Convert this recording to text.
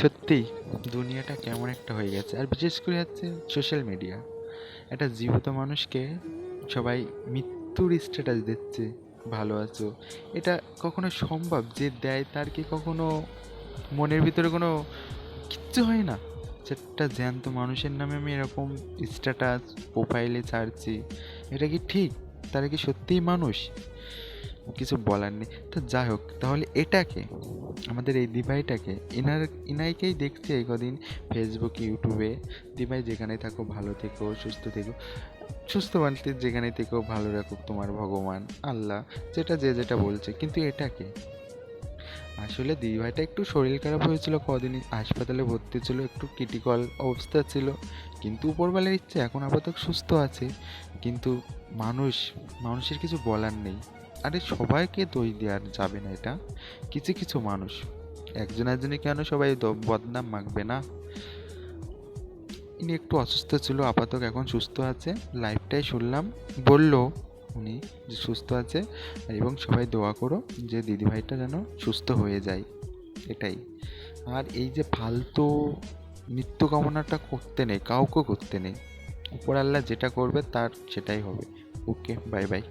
সত্যিই দুনিয়াটা কেমন একটা হয়ে গেছে। আর বিশেষ করে হচ্ছে সোশ্যাল মিডিয়া একটা জীবিত মানুষকে সবাই মৃত্যুর স্ট্যাটাস দিচ্ছে, ভালো আছো। এটা কখনো সম্ভব যে দেয় তার কি কখনো মনের ভিতরে কোনো কিচ্ছু হয় না? একটা জ্যান্ত মানুষের নামে আমি এরকম স্ট্যাটাস প্রোফাইলে ছাড়ছি, এটা কি ঠিক? তারা কি সত্যিই মানুষ? কিছু বলার নেই। তো যাই হোক, তাহলে এটাকে, আমাদের এই দিভাইটাকে, ইনার, ইনাইকেই দেখছি এই কদিন ফেসবুক ইউটিউবে দিভাই যেখানে থাকো, ভালো থেকো, সুস্থ থেকো। সুস্থ বলতে যেখানে থেকো, ভালো রাখুক তোমার ভগবান, আল্লাহ, যেটা যে যেটা বলছে। কিন্তু এটাকে, আসলে দিদিভাইটা একটু শরীর খারাপ হয়েছিল, কদিন হাসপাতালে ভর্তি ছিল, একটু ক্রিটিক্যাল অবস্থা ছিল। কিন্তু উপরবেলার ইচ্ছে, এখন আপাতত সুস্থ আছে। কিন্তু মানুষ, মানুষের কিছু বলার নেই। আরে সবাইকে দোষ দেওয়ার যাবে না এটা। কিছু কিছু মানুষ। একজন একজনে কেন সবাই বদনাম মাখবে না? ইনি একটু অসুস্থ ছিল, আপাতত এখন সুস্থ আছে। লাইফটাই শুনলাম। বলল উনি যে সুস্থ আছে, এবং সবাই দোয়া করো যে দিদিভাইটা যেন সুস্থ হয়ে যায়। এটাই। আর এই যে ফালতু মৃত্যু কামনাটা করতে নেই, কাউকে করতে নেই। উপর আল্লাহ যেটা করবে তার সেটাই হবে। Okay, bye bye.